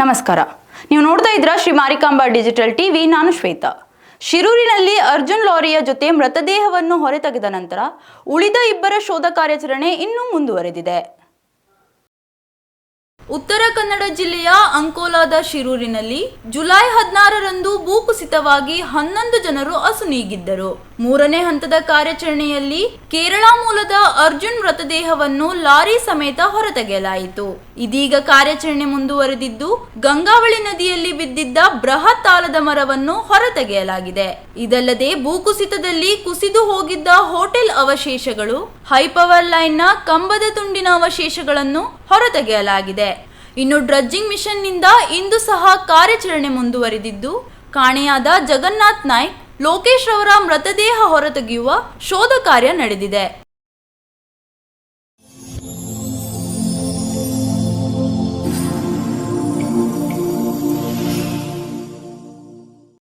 ನಮಸ್ಕಾರ. ನೀವು ನೋಡ್ತಾ ಇದ್ರ ಶ್ರೀ ಮಾರಿಕಾಂಬಾ ಡಿಜಿಟಲ್ ಟಿವಿ, ನಾನು ಶ್ವೇತಾ. ಶಿರೂರಿನಲ್ಲಿ ಅರ್ಜುನ್ ಲಾರಿಯ ಜೊತೆ ಮೃತದೇಹವನ್ನು ಹೊರತೆಗೆದ ನಂತರ ಉಳಿದ ಇಬ್ಬರ ಶೋಧ ಕಾರ್ಯಾಚರಣೆ ಇನ್ನೂ ಮುಂದುವರೆದಿದೆ. ಉತ್ತರ ಕನ್ನಡ ಜಿಲ್ಲೆಯ ಅಂಕೋಲಾದ ಶಿರೂರಿನಲ್ಲಿ ಜುಲೈ ಹದಿನಾರರಂದು ಭೂಕುಸಿತವಾಗಿ ಹನ್ನೊಂದು ಜನರು ಅಸುನೀಗಿದ್ದರು ಮೂರನೇ ಹಂತದ ಕಾರ್ಯಾಚರಣೆಯಲ್ಲಿ ಕೇರಳ ಮೂಲದ ಅರ್ಜುನ್ ಮೃತದೇಹವನ್ನು ಲಾರಿ ಸಮೇತ ಹೊರತೆಗೆಯಲಾಯಿತು. ಇದೀಗ ಕಾರ್ಯಾಚರಣೆ ಮುಂದುವರೆದಿದ್ದು, ಗಂಗಾವಳಿ ನದಿಯಲ್ಲಿ ಬಿದ್ದಿದ್ದ ಬೃಹತ್ ಆಲದ ಮರವನ್ನು ಹೊರತೆಗೆಯಲಾಗಿದೆ. ಇದಲ್ಲದೆ ಭೂಕುಸಿತದಲ್ಲಿ ಕುಸಿದು ಹೋಗಿದ್ದ ಹೋಟೆಲ್ ಅವಶೇಷಗಳು, ಹೈಪವರ್ ಲೈನ್ನ ಕಂಬದ ತುಂಡಿನ ಅವಶೇಷಗಳನ್ನು ಹೊರತೆಗೆಯಲಾಗಿದೆ. ಇನ್ನು ಡ್ರಜ್ಜಿಂಗ್ ಮಿಷನ್ನಿಂದ ಇಂದು ಸಹ ಕಾರ್ಯಾಚರಣೆ ಮುಂದುವರೆದಿದ್ದು, ಕಾಣೆಯಾದ ಜಗನ್ನಾಥ್ ನಾಯ್ಕ್, ಲೋಕೇಶ್ ಅವರ ಮೃತದೇಹ ಹೊರತೆಗೆಯುವ ಶೋಧ ಕಾರ್ಯ ನಡೆದಿದೆ.